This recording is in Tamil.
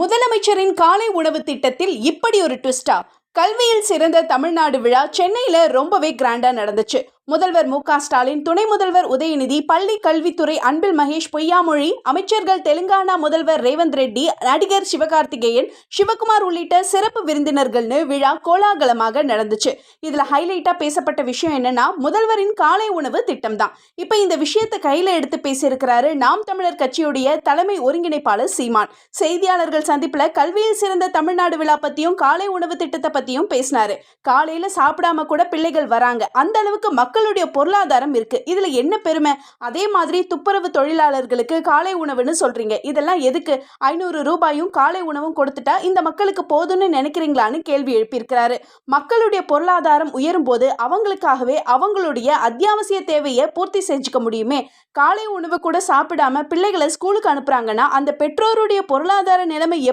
முதலமைச்சரின் காலை உணவு திட்டத்தில் இப்படி ஒரு ட்விஸ்டா கல்வியில் சிறந்த தமிழ்நாடு விழா சென்னையில ரொம்பவே கிராண்டா நடந்துச்சு. முதல்வர் மு க ஸ்டாலின் துணை முதல்வர் உதயநிதி பள்ளி கல்வித்துறை அன்பில் மகேஷ் பொய்யாமொழி அமைச்சர்கள் தெலுங்கானா முதல்வர் ரேவந்த் ரெட்டி நடிகர் சிவகார்த்திகேயன் சிவகுமார் உள்ளிட்ட சிறப்பு விருந்தினர்கள்னு விழா கோலாகலமாக நடந்துச்சு. இதுல ஹைலைட்டா பேசப்பட்ட விஷயம் என்னன்னா முதல்வரின் காலை உணவு திட்டம் தான் இப்ப இந்த விஷயத்தை கையில எடுத்து பேசியிருக்கிறாரு நாம் தமிழர் கட்சியுடைய தலைமை ஒருங்கிணைப்பாளர் சீமான். செய்தியாளர்கள் சந்திப்புல கல்வியில் சிறந்த தமிழ்நாடு விழா பத்தியும் காலை உணவு திட்டத்தை பத்தியும் பேசினாரு. காலையில சாப்பிடாம கூட பிள்ளைகள் வராங்க. அந்த அளவுக்கு மக்கள் மக்களுடைய பொருளாதாரம் இருக்கு. இதுல என்ன பெருமை? அதே மாதிரி துப்புரவு தொழிலாளர்களுக்கு காலை உணவுன்னு சொல்றீங்க. இதெல்லாம் எதுக்கு? ஐநூறு ரூபாயும் காலை உணவும் கொடுத்துட்டா இந்த மக்களுக்கு போதும்னு நினைக்கிறீங்களான்னு கேள்வி எழுப்பியிருக்கிறாரு. மக்களுடைய பொருளாதாரம் உயரும் போது அவங்களுக்காகவே அவங்களுடைய அத்தியாவசிய தேவையை பூர்த்தி செஞ்சுக்க முடியுமே? காலை உணவு கூட சாப்பிடாம பிள்ளைகளை ஸ்கூலுக்கு அனுப்புறாங்கன்னா அந்த பெற்றோருடைய பொருளாதார நிலைமை